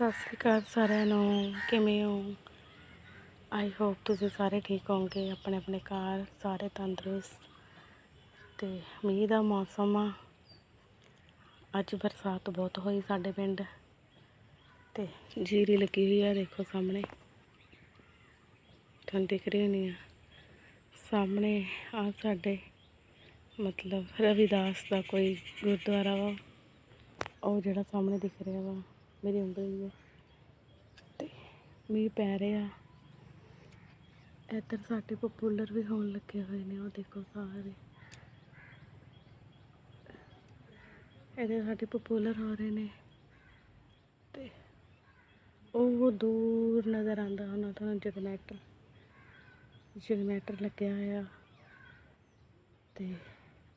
ਸਤਿ ਸ੍ਰੀ ਅਕਾਲ ਸਾਰਿਆਂ ਨੂੰ। ਕਿਵੇਂ ਹੋ? ਆਈ ਹੋਪ ਤੁਸੀਂ ਸਾਰੇ ਠੀਕ ਹੋਵੋਗੇ। ਆਪਣੇ ਆਪਣੇ ਘਰ ਸਾਰੇ ਤੰਦਰੁਸਤ। ਤੇ ਮੀਂਹ ਦਾ ਮੌਸਮ ਆ। ਅੱਜ ਬਰਸਾਤ ਬਹੁਤ ਹੋਈ ਸਾਡੇ ਪਿੰਡ। ਤੇ ਜੀਰੀ ਲੱਗੀ ਹੋਈ ਆ, ਦੇਖੋ ਸਾਹਮਣੇ। ਤੁਹਾਨੂੰ ਦਿਖ ਰਹੀ ਹੋਣੀ ਆ। ਸਾਹਮਣੇ ਆ ਸਾਡੇ, ਮਤਲਬ ਰਵਿਦਾਸ ਦਾ ਕੋਈ ਗੁਰਦੁਆਰਾ ਵਾ। ਉਹ ਜਿਹੜਾ ਸਾਹਮਣੇ ਦਿਖ ਰਿਹਾ ਵਾ। ਮੇਰੀ ਉਂਗਲੀ ਹੈ ਤੇ ਮੀਂਹ ਪੈ ਰਿਹਾ। ਇੱਧਰ ਸਾਡੇ ਪਪੂਲਰ ਵੀ ਹੋਣ ਲੱਗੇ ਹੋਏ ਨੇ, ਉਹ ਦੇਖੋ ਸਾਰੇ। ਇਹਦੇ ਸਾਡੇ ਪਪੂਲਰ ਹੋ ਰਹੇ ਨੇ। ਤੇ ਉਹ ਦੂਰ ਨਜ਼ਰ ਆਉਂਦਾ ਉਹਨਾਂ ਤੋਂ ਜਗਨੈਟਰ। ਜਗਨੈਟਰ ਲੱਗਿਆ ਹੋਇਆ ਤੇ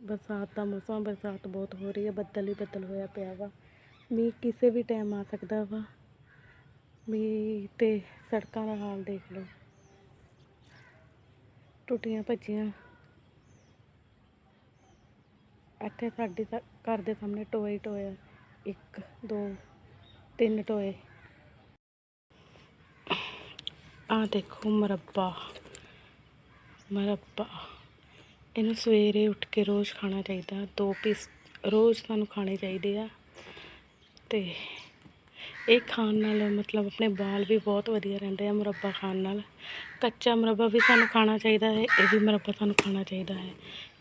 ਬਰਸਾਤ ਦਾ ਮੌਸਮ, ਬਰਸਾਤ ਬਹੁਤ ਹੋ ਰਹੀ ਹੈ, ਬੱਦਲ ਹੀ ਬੱਦਲ ਹੋਇਆ ਪਿਆ ਵਾ। ਮੀਂਹ ਕਿਸੇ ਵੀ ਟਾਈਮ ਆ ਸਕਦਾ ਵਾ। ਮੀਂਹ ਤੇ ਸੜਕਾਂ ਦਾ ਹਾਲ ਦੇਖ ਲਓ। ਟੁੱਟੀਆਂ ਭੱਜੀਆਂ। ਇੱਥੇ ਸਾਡੇ ਤਾਂ ਘਰ ਦੇ ਸਾਹਮਣੇ ਟੋਏ ਟੋਏ ਇੱਕ, ਦੋ, ਤਿੰਨ ਟੋਏ। ਆ ਦੇਖੋ ਮਰੱਬਾ। ਮਰੱਬਾ। ਇਹਨੂੰ ਸਵੇਰੇ ਉੱਠ ਕੇ ਰੋਜ਼ ਖਾਣਾ ਚਾਹੀਦਾ। ਦੋ ਪੀਸ ਰੋਜ਼ ਸਾਨੂੰ ਖਾਣੇ ਚਾਹੀਦੇ ਆ। ਤੇ ਇਹ ਖਾਣ ਨਾਲ ਮਤਲਬ ਆਪਣੇ ਵਾਲ ਵੀ ਬਹੁਤ ਵਧੀਆ ਰਹਿੰਦੇ ਆ ਮੁਰੱਬਾ ਖਾਣ ਨਾਲ। ਕੱਚਾ ਮੁਰੱਬਾ ਵੀ ਸਾਨੂੰ ਖਾਣਾ ਚਾਹੀਦਾ ਹੈ, ਇਹ ਵੀ ਮੁਰੱਬਾ ਸਾਨੂੰ ਖਾਣਾ ਚਾਹੀਦਾ ਹੈ।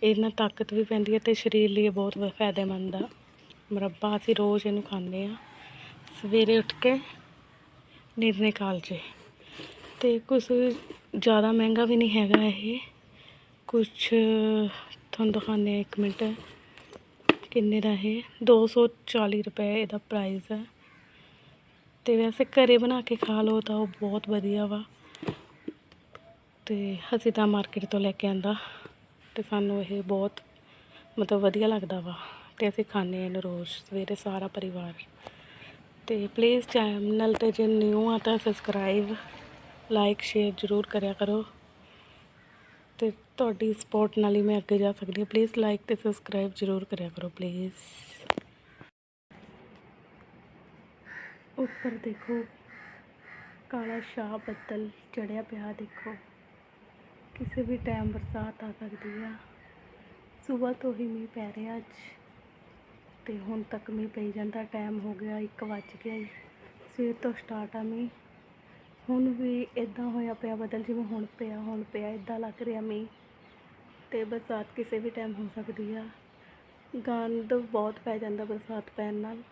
ਇਹ ਨਾਲ ਤਾਕਤ ਵੀ ਪੈਂਦੀ ਹੈ ਤੇ ਸਰੀਰ ਲਈ ਇਹ ਬਹੁਤ ਫਾਇਦੇਮੰਦ ਆ। ਮੁਰੱਬਾ ਅਸੀਂ ਰੋਜ਼ ਇਹਨੂੰ ਖਾਂਦੇ ਆ ਸਵੇਰੇ ਉੱਠ ਕੇ ਨਿਰਣੇ ਕਾਲਜੇ ਤੇ ਕੁਝ ਜ਼ਿਆਦਾ ਮਹਿੰਗਾ ਵੀ ਨਹੀਂ ਹੈਗਾ ਇਹ। ਕੁਛ ਤੁਹਾਨੂੰ ਦਿਖਾਉਂਦੇ ਹਾਂ ਇੱਕ ਮਿੰਟ। ਕਿੰਨੇ ਦਾ ਇਹ? 240 ਰੁਪਏ ਇਹਦਾ ਪ੍ਰਾਈਸ ਹੈ। ਤੇ ਵੈਸੇ ਘਰੇ ਬਣਾ ਕੇ ਖਾ ਲਓ ਤਾਂ ਉਹ ਬਹੁਤ ਵਧੀਆ ਵਾ। ਤੇ ਅਸੀਂ ਤਾਂ ਮਾਰਕੀਟ ਤੋਂ ਲੈ ਕੇ ਆਂਦਾ। ਤੇ ਸਾਨੂੰ ਇਹ ਬਹੁਤ ਮਤਲਬ ਵਧੀਆ ਲੱਗਦਾ ਵਾ। ਤੇ ਅਸੀਂ ਖਾਂਦੇ ਹਾਂ ਇਹਨੂੰ ਰੋਜ਼, ਸਵੇਰੇ ਸਾਰਾ ਪਰਿਵਾਰ। ਤੇ ਪਲੀਜ਼ ਚੈਨਲ ਤੇ ਜੇ ਨਿਊ ਆ ਤਾਂ ਸਬਸਕ੍ਰਾਈਬ ਲਾਈਕ ਸ਼ੇਅਰ ਜ਼ਰੂਰ ਕਰਿਆ ਕਰੋ। ਤੁਹਾਡੀ ਸਪੋਰਟ ਨਾਲ ਹੀ ਮੈਂ ਅੱਗੇ ਜਾ ਸਕਦੀ ਹਾਂ। ਪਲੀਜ਼ ਲਾਈਕ ਤੇ ਸਬਸਕ੍ਰਾਈਬ ਜ਼ਰੂਰ ਕਰਿਆ ਕਰੋ ਪਲੀਜ਼ ਉੱਪਰ ਦੇਖੋ, ਕਾਲਾ ਸ਼ਾਹ ਬੱਦਲ ਚੜਿਆ ਪਿਆ, ਦੇਖੋ। ਕਿਸੇ ਵੀ ਟਾਈਮ ਬਰਸਾਤ ਆ ਸਕਦੀ ਆ। ਸਵੇਰ ਤੋਂ ਹੀ ਮੀਂਹ ਪੈ ਰਿਹਾ ਅੱਜ, ਤੇ ਹੁਣ ਤੱਕ ਮੀਂਹ ਪਈ ਜਾਂਦਾ। ਟਾਈਮ ਹੋ ਗਿਆ 1 ਵੱਜ ਗਿਆ ਈ। ਸਵੇਰ ਤੋਂ ਸਟਾਰਟ ਆ ਮੀਂਹ। ਹੁਣ ਵੀ ਇਦਾਂ ਹੋਇਆ ਪਿਆ, ਬਦਲ ਜਿਵੇਂ ਹੁਣ ਪਿਆ ਹੁਣ ਪਿਆ ਇਦਾਂ ਲੱਗ ਰਿਹਾ ਮੀਂਹ। ਅਤੇ ਬਰਸਾਤ ਕਿਸੇ ਵੀ ਟਾਈਮ ਹੋ ਸਕਦੀ ਆ। ਗੰਦ ਬਹੁਤ ਪੈ ਜਾਂਦਾ ਬਰਸਾਤ ਪੈਣ ਨਾਲ।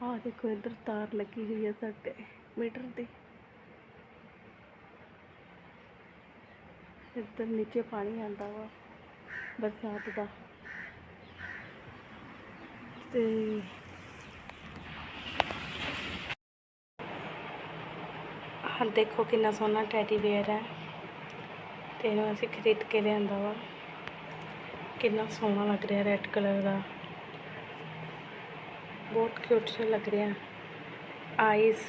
ਆਹ ਦੇਖੋ, ਇੱਧਰ ਤਾਰ ਲੱਗੀ ਹੋਈ ਹੈ ਸਾਡੇ ਮੀਟਰ ਦੀ ਇੱਧਰ ਨੀਚੇ ਪਾਣੀ ਆਂਦਾ ਵਾ ਬਰਸਾਤ ਦਾ। ਤੇ ਹਾਂ ਦੇਖੋ ਕਿੰਨਾ ਸੋਹਣਾ ਟੈਡੀ ਬੇਅਰ ਹੈ। ਤੇ ਇਹਨੂੰ ਅਸੀਂ ਖਰੀਦ ਕੇ ਲਿਆਂਦਾ ਵਾ ਕਿੰਨਾ ਸੋਹਣਾ ਲੱਗ ਰਿਹਾ ਰੈਡ ਕਲਰ ਦਾ ਬਹੁਤ ਕਿਊਟ ਜਿਹਾ ਲੱਗ ਰਿਹਾ ਆਈਸ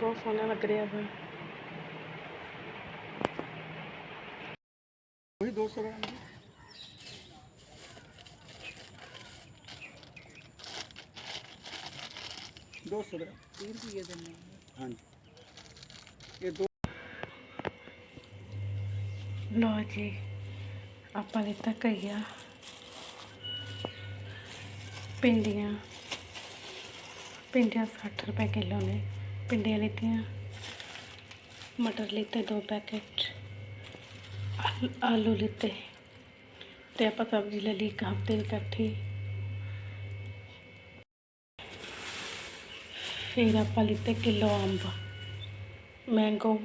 ਬਹੁਤ ਸੋਹਣਾ ਲੱਗ ਰਿਹਾ ਵਾ वही दो सौ ग्राम दो सौ ग्राम तीन रुपये देने हाँ जी ये दो ਲਓ ਜੀ, ਆਪਾਂ ਲਿੱਤਾ ਕਈਆ ਪਿੰਡੀਆਂ ਪਿੰਡੀਆਂ 60 ਰੁਪਏ ਕਿਲੋ ਨੇ। ਪਿੰਡੀਆਂ ਲਿੱਤੀਆਂ, ਮਟਰ ਲਿੱਤੇ ਦੋ ਪੈਕੇਟ, ਆਲੂ ਲਿੱਤੇ ਤੇ ਆਪਾਂ ਸਬਜ਼ੀ ਲੈ ਲਈ ਇੱਕ ਹਫ਼ਤੇ ਦੀ ਇਕੱਠੀ। ਫਿਰ ਆਪਾਂ ਲਿੱਤੇ ਕਿਲੋ ਅੰਬ ਮੈਂਗੋ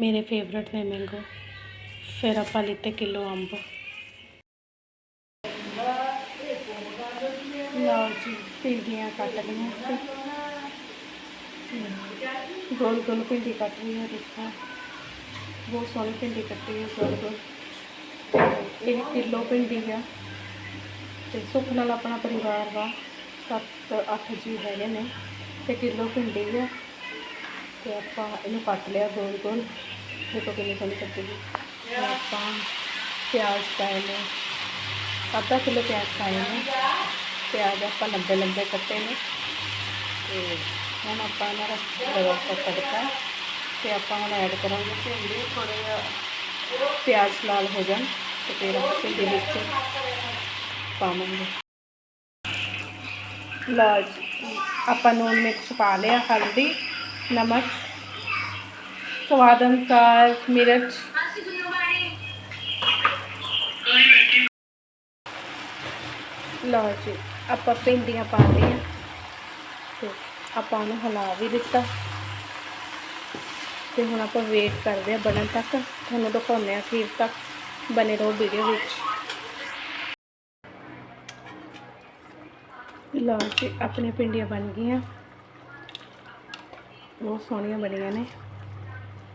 ਮੇਰੇ ਫੇਵਰਟ ਨੇ ਮੈਂਗੋ ਫਿਰ ਆਪਾਂ ਲਿੱਤੇ ਕਿਲੋ ਅੰਬ। ਲਓ ਜੀ, ਭਿੰਡੀਆਂ ਕੱਟ ਲਈਆਂ ਸੀ ਗੋਲ ਗੋਲ ਭਿੰਡੀ ਕੱਟ ਰਹੀ ਹੈ ਦੇਖੋ। ਬਹੁਤ ਸੋਹਣੀ ਭਿੰਡੀ ਕੱਟੀ ਹੈ, ਗੋਲ ਗੋਲ। ਇਹ ਕਿਲੋ ਭਿੰਡੀ ਆ। ਤੇ ਸੁੱਖ ਨਾਲ ਆਪਣਾ ਪਰਿਵਾਰ ਵਾ, ਸੱਤ, ਅੱਠ ਜੀ ਹੈਗੇ ਨੇ, ਤੇ ਕਿਲੋ ਭਿੰਡੀ ਆ। ਤੇ ਆਪਾਂ ਇਹਨੂੰ ਕੱਟ ਲਿਆ ਗੋਲ ਗੋਲ। ਦੇਖੋ ਕਿੰਨੀ ਸੋਹਣੀ ਕੱਟੀ ਗਈ ਆਪਾਂ ਪਿਆਜ਼ ਪਾਏ ਨੇ। ਅੱਧਾ ਕਿਲੋ ਪਿਆਜ਼ ਪਾਏ ਨੇ। ਪਿਆਜ਼ ਆਪਾਂ ਲੰਬੇ ਲੰਬੇ ਕੱਟੇ ਨੇ। ਤੇ ਹੁਣ ਆਪਾਂ ਇਹਨਾਂ ਦਾ ਲਗਾ ਤੜਕਾ। ਤੇ ਆਪਾਂ ਹੁਣ ਐਡ ਕਰਾਂਗੇ ਭਿੰਡੀ। ਥੋੜ੍ਹਾ ਜਿਹਾ ਪਿਆਜ਼ ਲਾਲ ਹੋ ਜਾਣ ਤੇ ਫਿਰ ਆਪਾਂ ਭਿੰਡੀ ਵਿੱਚ ਪਾਵਾਂਗੇ। ਲਓ ਆਪਾਂ ਨੂਨ ਮਿਰਚ ਪਾ ਲਿਆ, ਹਲਦੀ, ਨਮਕ। ਸਵਾਦ ਅਨੁਸਾਰ ਮਿਰਚ ਲਓ ਜੀ, ਆਪਾਂ ਭਿੰਡੀਆਂ ਪਾ ਲਈਆਂ। ਤੇ ਆਪਾਂ ਉਹਨੂੰ ਹਿਲਾ ਵੀ ਦਿੱਤਾ। ਤੇ ਹੁਣ ਆਪਾਂ ਵੇਟ ਕਰਦੇ ਆ ਬਣਨ ਤੱਕ। ਤੁਹਾਨੂੰ ਦਿਖਾਉਂਦੇ ਆ ਅਖੀਰ ਤੱਕ ਬਨੇ ਰਹੋ ਵੀਡੀਓ ਵਿੱਚ। ਲਓ ਜੀ, ਆਪਣੀਆਂ ਭਿੰਡੀਆਂ ਬਣ ਗਈਆਂ। ਬਹੁਤ ਸੋਹਣੀਆਂ ਬਣੀਆਂ ਨੇ।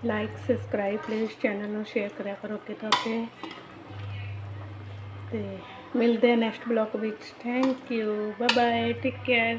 ਲਾਈਕ ਸਬਸਕ੍ਰਾਈਬ ਪਲੀਜ਼ ਚੈਨਲ ਨੂੰ ਸ਼ੇਅਰ ਕਰਿਆ ਕਰੋ ਕਿਤੇ ਤੇ ਤੇ ਮਿਲਦੇ ਆ ਨੈਕਸਟ ਬਲੌਗ ਵਿੱਚ। Thank you bye bye take care